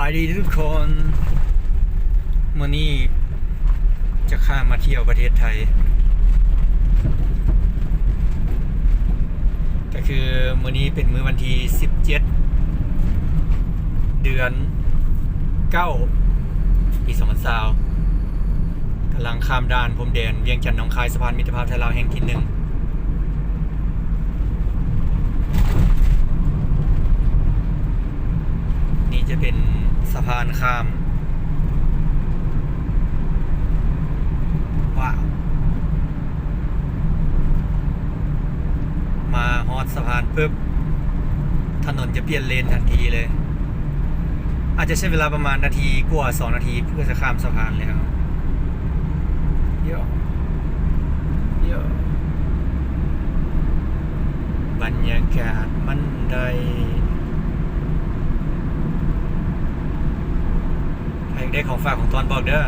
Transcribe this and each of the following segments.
บายดีทุกคนมื่อนี้จะข้ามมาเที่ยวประเทศไทย ก็คือมื้อนี้เป็นมื้อวันที่ 17 เดือน 9 ปี2020กำลังข้ามด่านพรมแดนเวียงจันทน์หนองคายสะพานมิตรภาพไทยลาวแห่งที่หนึ่งนี่จะเป็นะพานข้าม ว้าว มาฮอดสะพานปุ๊บ ถนนจะเปลี่ยนเลนทันทีเลย อาจจะใช้เวลาประมาณนาทีกว่าสองนาทีเพื่อจะข้ามสะพานแล้วเยอะเยอะบรรยากาศมันได้ ใครได้ของฝากของตอนบอกเด้อ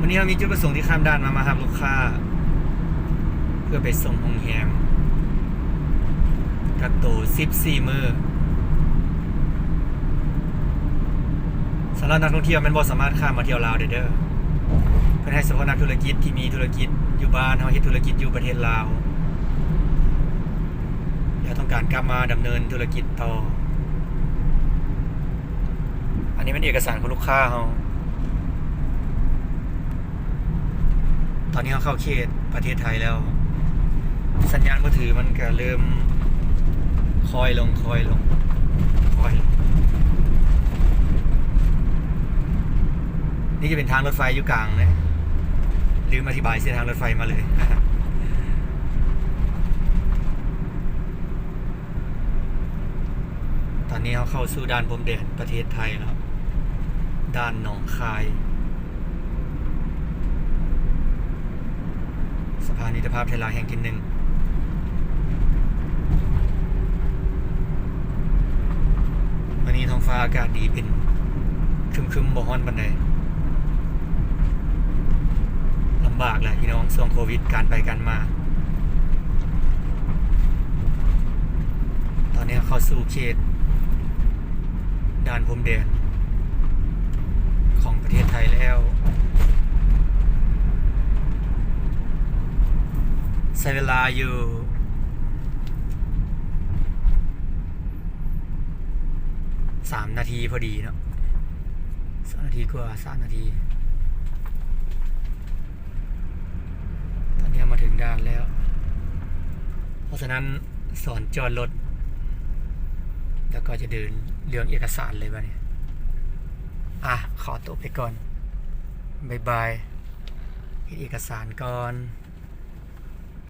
วันนี้เรามีจุดประสงค์ที่ข้ามด่านมามาหาลูกค้า เพื่อไปส่งโรงแรมกักตัว14มือสำหรับนักท่องเที่ยวมันบ่สามารถข้ามมาเที่ยวลาวได้เด้อเพื่อให้เฉพาะนักธุรกิจที่มีธุรกิจอยู่บ้านเฮาเฮ็ดธุรกิจอยู่ประเทศลาว การกลับมาดำเนินธุรกิจต่อ อันนี้เป็นเอกสารของลูกค้าเขาตอนนี้เขาเข้าเขตประเทศไทยแล้ว สัญญาณมือถือมันก็เริ่มคอยลงคอยลงคอยลงนี่จะเป็นทางรถไฟอยู่กลางนะลืมอธิบายเส้นทางรถไฟมาเลย ตอ นนี้เขาเข้าสู่ด่านพรมแดนประเทศไทยแล้วด่านหนองคาย สะพานมิตภาพไทยลาวแห่งที่หนึ่งวันนี้ท้องฟ้าอากาศดีเป็นครึมๆบ่ฮ้อนบันไดลำบากแหละพี่น้องช่วงโควิดการไปกันมา ตอนนี้เข้าสู่เขต ด่านพรมแดน ของประเทศไทยแล้ว ใช้เวลาอยู่สามนาทีพอดีเนาะสามนาทีกว่าสามนาที ตอนนี้มาถึงด่านแล้ว เพราะฉะนั้นสอนจอดรถ แล้วก็จะเดินเรื่องเอกสารเลยวะเนี่ย อะ ขอตัวไปก่อนบายบายเอกสารก่อน